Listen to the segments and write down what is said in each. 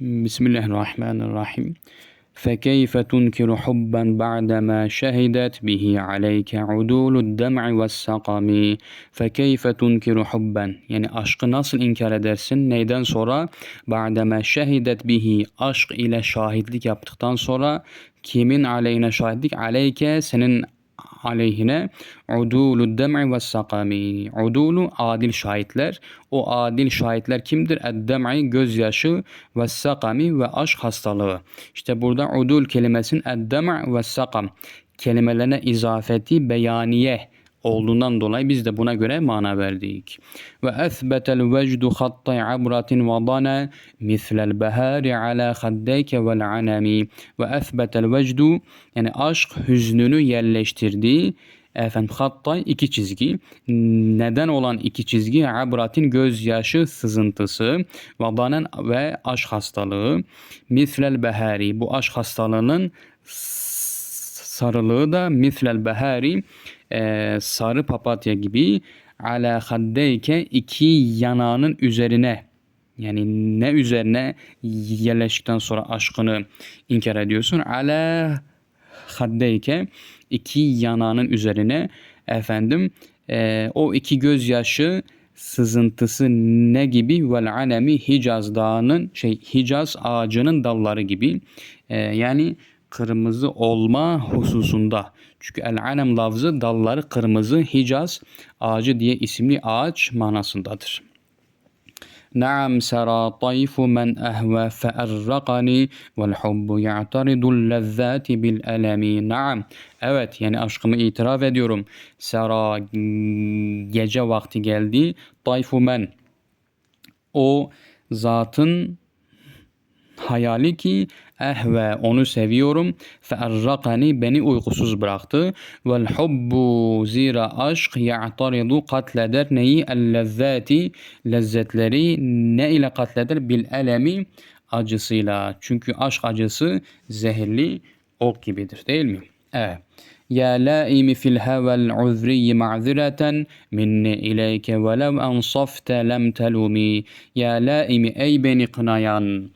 بسم الله الرحمن الرحيم فكيف تنكر حبا بعدما شهدت به عليك عدول الدمع والسقم فكيف تنكر حبا yani aşkı nasıl inkar edersin neyden sonra بعدما şehidet bihi aşk ile şahitlik yaptıktan sonra kimin aleyhine şahitlik aleyke senin aleyhine udulu dem'i ve sakami. Udulu adil şahitler. O adil şahitler kimdir? Eddem'i gözyaşı ve sakami ve aşk hastalığı. İşte burada udul kelimesinin eddem' ve sakam kelimelerine izafeti beyaniye olduğundan dolayı biz de buna göre mana verdik. Ve esbetel vecdu hattay abratin ve dana mislel behari ala haddeyke vel anami. Ve esbetel vecdu yani aşk hüznünü yerleştirdi. Efendim hattay iki çizgi. Neden olan iki çizgi? Abratin gözyaşı sızıntısı. Vadanen ve aşk hastalığı. Mislel behari. Bu aşk hastalığının sarılığı da mislel behari e, sarı papatya gibi ala haddeyke iki yanağının üzerine yani ne üzerine yerleştikten sonra aşkını inkar ediyorsun? Ala haddeyke iki yanağının üzerine. Efendim e, o iki gözyaşı sızıntısı ne gibi? Vel alemi Hicaz dağının şey Hicaz ağacının dalları gibi. E, yani kırmızı olma hususunda. Çünkü el-alem lafzı dalları kırmızı Hicaz ağacı diye isimli ağaç manasındadır. Naam sera tayfu men ehve feerrakani vel hubbu ya'taridul lezzati bil elemi. Naam. Evet yani aşkımı itiraf ediyorum. Sera gece vakti geldi. Tayfu men. O zatın hayali ki ehve onu seviyorum feerrakani beni uykusuz bıraktı vel hubbu zira aşk ya'taridu katleder neyi el lezzati lezzetleri ne ile katleder bil elemi acısıyla çünkü aşk acısı zehirli ok gibidir değil mi? Evet. Ya laimi fil hevel uzri ma'zireten minni ileyke velev ensafte lem telumi. Ya laimi ey beni kınayan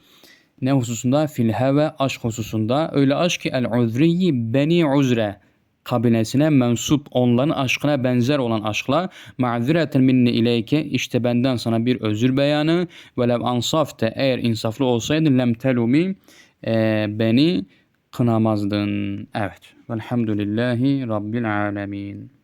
ne hususunda? Fil heve aşk hususunda. Öyle aşk ki el uzriyi beni uzre kabilesine mensup onların aşkına benzer olan aşkla ma'zireten minni ileyke işte benden sana bir özür beyanı ve lev ansafte eğer insaflı olsaydın lem telumi e, beni kınamazdın. Evet. Velhamdülillahi Rabbil alemin.